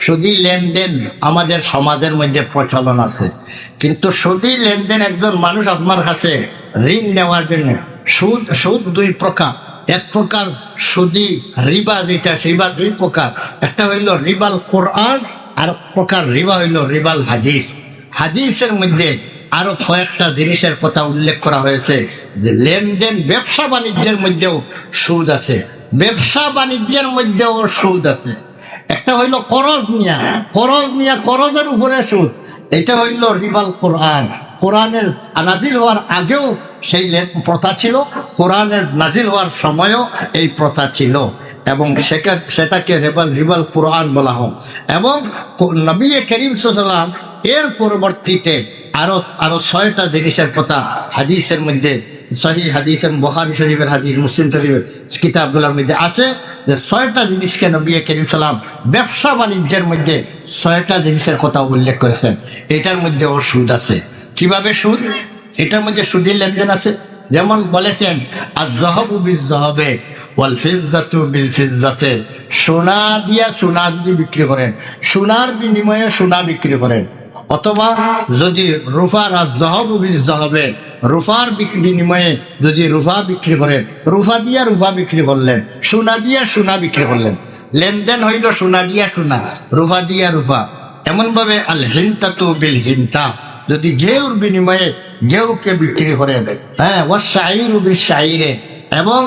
সুদী লেনদেন আমাদের সমাজের মধ্যে প্রচলন আছে। কিন্তু সুদী লেনদেন একজন মানুষ আপনার কাছে ঋণ নেওয়ার জন্য, সুদ সুদ দুই প্রকার। এক প্রকার সুদি রিবা যেটা, রিবা দুই প্রকার। একটা হইল রিবাল কোরআন, আর প্রকার রিবা হইল রিবাল হাদিস। হাদিসের মধ্যে আরও কয়েকটা জিনিসের কথা উল্লেখ করা হয়েছে যে লেনদেন ব্যবসা বাণিজ্যের মধ্যেও সুদ আছে। ব্যবসা বাণিজ্যের মধ্যেও সুদ আছে। একটা হইল করজ মিয়া। করজ মিয়া করজের উপরে সুদ। এটা হইল রিবাল কোরআন। কোরআনের নাজিল হওয়ার আগেও সেই প্রথা ছিল। কোরআনের নাজিল হওয়ার সময়ও এই প্রথা ছিল। এবং সেটা, সেটাকে রেবাল, রিবাল কোরআন বলা হয়। এবং নবী করিম সাল্লাম এর পরবর্তীতে আরও আরও ছয়টা জিনিসের কথা হাদিসের মধ্যে সহি হাদিসের বখারি শরীফের হাদিস, মুসলিম শরীফের কিতাবগুলোর মধ্যে আছে যে ছয়টা জিনিসকে নবী করিম সালাম ব্যবসা বাণিজ্যের মধ্যে ছয়টা জিনিসের কথা উল্লেখ করেছেন। এটার মধ্যে ওর সুদ আছে। কীভাবে সুদ? এটার মধ্যে সুদের লেনদেন আছে। যেমন বলেছেন আর জহবু বিল জহবে ওয়াল ফিজ্জাতু বিল ফিজ্জাতে সোনা দিয়া সোনা যদি বিক্রি করেন, সোনার বিনিময়ে সোনা বিক্রি করেন, অথবা যদি রুফার আর জহবু বিল জহবে রুফার বিনিময়ে যদি রুফা বিক্রি করেন, রুফা দিয়া রুফা বিক্রি করলেন, সোনা দিয়া সোনা বিক্রি করলেন, লেনদেন হইল সোনা দিয়া সোনা, রুফা দিয়া রুফা। এমন ভাবে আল হিনতা তু বিল হিনতা যদি ঘেউর বিনিময়ে ঘেউকে বিক্রি করেন হ্যাঁ ও শাইর বিল শাইরে এবং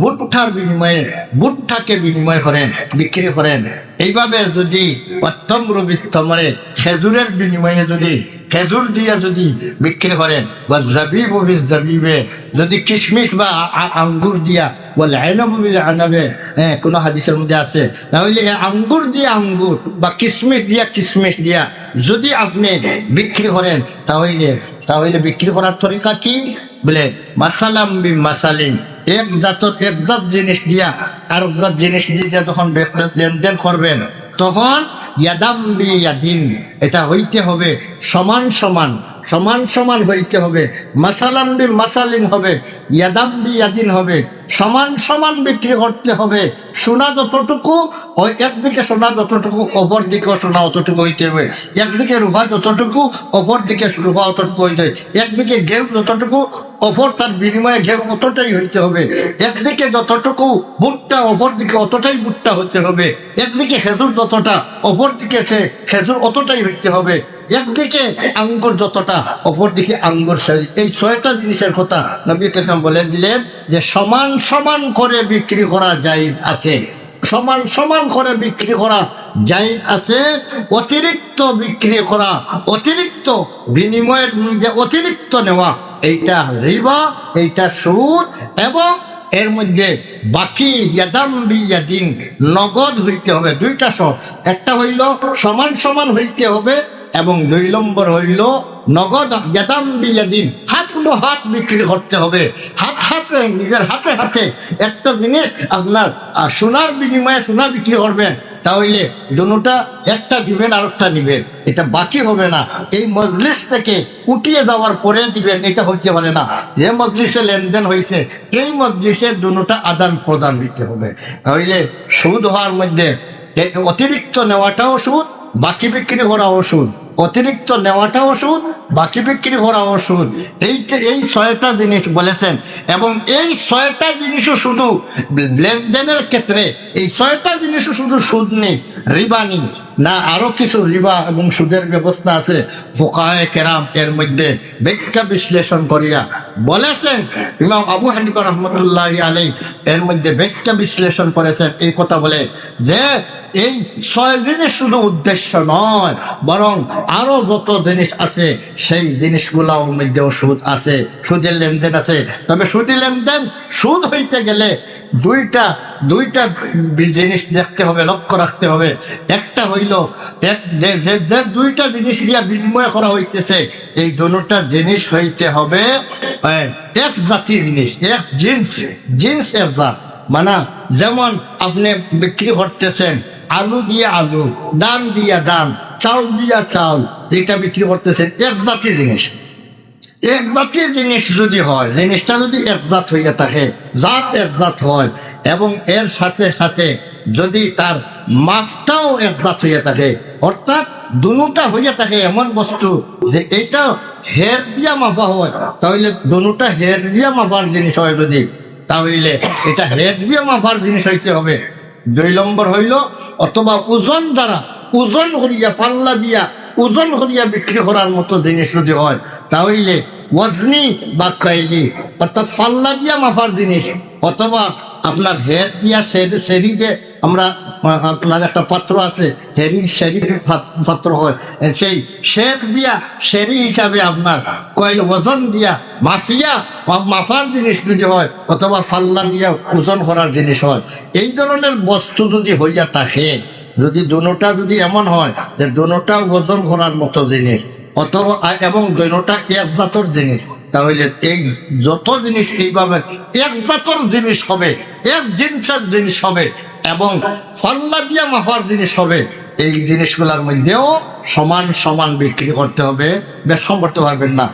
ভুট্টার বিনিময়ে ভুট্টাকে বিনিময় করেন, বিক্রি করেন, এইভাবে যদি অত্যম রবিত্তমরে খেজুরের বিনিময়ে যদি খেজুর দিয়ে যদি বিক্রি করেন বা জাবিব বিল জাবিবে। যদি কিশমিশ বা আঙ্গুর দিয়া বলে আইনবি। আনাবে হ্যাঁ কোনো হাদিসের মধ্যে আছে। তাহলে আঙ্গুর দিয়ে আঙ্গুর বা কিশমিশ দিয়া কিশমিশ দিয়া যদি আপনি বিক্রি করেন, তাহলে তাহলে বিক্রি করার তরিকা কি? বলে, মাসালাম বি মাসালিন। এক জাতর এক জাত জিনিস দিয়া আর জাত জিনিস দিয়ে যখন বে- লেনদেন করবেন, তখন ইয়াদাম বি ইয়াদিন এটা হইতে হবে সমান সমান সমান সমান হইতে হবে, মাসালাম বি মাসালিন হবে, ইয়াদাম বি ইয়াদিন হবে, সমান সমান বিক্রি করতে হবে সোনা যতটুকু ওই একদিকে সোনা যতটুকু অপর দিকে সোনা অতটুকু হইতে হবে, একদিকে রুফা যতটুকু অপর দিকে রুফা অতটুকু হইতে হবে, একদিকে ঘেউ যতটুকু অপর তার বিনিময়ে ঘেউ অতটাই হইতে হবে। একদিকে যতটুকু ভুট্টা অপর দিকে অতটাই ভুট্টা হতে হবে। একদিকে খেজুর যতটা অপর দিকে সে খেজুর অতটাই হইতে হবে। একদিকে আঙ্গুর যতটা অপর দিকে আঙ্গুর সেই- এই ছয়টা জিনিসের কথা নবী কালাম বলে দিলেন যে, সমান সমান করে বিক্রি করা যায় আছে। সমান সমান করে বিক্রি করা যাই আছে, অতিরিক্ত বিক্রি করা, অতিরিক্ত বিনিময়ের মধ্যে অতিরিক্ত নেওয়া, এইটা রিবা, এইটা সুদ, এবং এর মধ্যে বাকি বিয়াদিন নগদ হইতে হবে দুইটা সব একটা হইল সমান সমান হইতে হবে, এবং দুই নম্বর হইল নগদ ইয়াদাম বিয়াদিন হাত হাত বিক্রি করতে হবে। হাত হাতে, নিজের হাতে হাতে একটা জিনিস আপনার সোনার বিনিময়ে সোনা বিক্রি করবেন। তাহলে দুটা একটা দিবেন আর একটা নিবেন। এটা বাকি হবে না। এই মজলিস থেকে উঠিয়ে যাওয়ার পরে দিবেন, এটা হইতে পারে না। যে মজলিসে লেনদেন হয়েছে এই মজলিসে দুটা আদান প্রদান দিতে হবে। তাহলে সুদ হওয়ার মধ্যে অতিরিক্ত নেওয়াটাও সুদ, বাকি বিক্রি করা ওষুধ অতিরিক্ত নেওয়াটা ওষুধ, বাকি বিক্রি করা ওষুধ। এইটা এই ছয়টা জিনিস বলেছেন। এবং এই ছয়টা জিনিসও শুধু লেনদেনের ক্ষেত্রে, এই ছয়টা জিনিসও শুধু সুদ নেই, রিবা নেই। না আরও কিছু রিবা এবং সুদের ব্যবস্থা আছে ফোকায় কেরাম এর মধ্যে ব্যাখ্যা বিশ্লেষণ করিয়া বলেছেন। ইমাম আবু হানিফা রহমতুল্লাহ আলাই এর মধ্যে ব্যাখ্যা বিশ্লেষণ করেছেন। এই কথা বলে যে এই ছয় জিনিস শুধু উদ্দেশ্য নয়, বরং আরও যত জিনিস আছে, সেই জিনিসগুলোর মধ্যেও সুদ আছে, সুদের লেনদেন আছে। তবে সুদের লেনদেন, সুদ হইতে গেলে দুইটা দুইটা জিনিস দেখতে হবে, লক্ষ্য রাখতে হবে। একটা হইল, এক যে- দুইটা জিনিস দিয়া বিনিময় করা হইতেছে, এই দুটা জিনিস হইতে হবে এক জাতি জিনিস, এক জিন্স জিন্স এক জাত। মানে যেমন আপনি বিক্রি করতেছেন আলু দিয়ে আলু দাম দিয়া দাম চাউল দিয়া চাউল, এটা বিক্রি করতেছেন এক জাতি জিনিস। এক জাতির জিনিস যদি হয়, জিনিসটা যদি এক জাত হইয়া থাকে, জাত এক জাত হয়, এবং এর সাথে সাথে যদি তার মাছটাও একজাত হইয়া থাকে, অর্থাৎ দুটা হইয়া থাকে এমন বস্তু যে এইটা হের দিয়া মাপা হয়, তাহলে দুটা হের দিয়া মাপার জিনিস হয় যদি, তাহলে এটা হের দিয়া মাপার জিনিস হইতে হবে। দুই নম্বর হইল অথবা ওজন দ্বারা, ওজন করিয়া পাল্লা দিয়া, ওজন করিয়া বিক্রি করার মতো জিনিস যদি হয় তাহলে ওজনি বা কয়েলি অর্থাৎ পাল্লা দিয়া মাফার জিনিস, অথবা আপনার হের দিয়া সেরি যে আমরা আপনার একটা পাত্র আছে, হেরি পাত- পাত্র হয়। সেই শের দিয়া সেরি হিসাবে আপনার কয়েল ওজন দিয়া মাফিয়া বা মাফার জিনিস যদি হয়, অথবা ফাল্লা দিয়া ওজন করার জিনিস হয়, এই ধরনের বস্তু যদি হইয়া থাকে, যদি দুটা যদি এমন হয় যে দুটা ওজন করার মতো জিনিস, অথবা এবং দুটা এক জাতর জিনিস, তাহলে এই যত জিনিস এইভাবে এক জাতর জিনিস হবে, এক জিনিসের জিনিস হবে এবং ফল্লা দিয়া মাফার জিনিস হবে, এই জিনিসগুলোর মধ্যেও সমান সমান বিক্রি করতে হবে, বেশ করতে পারবেন না।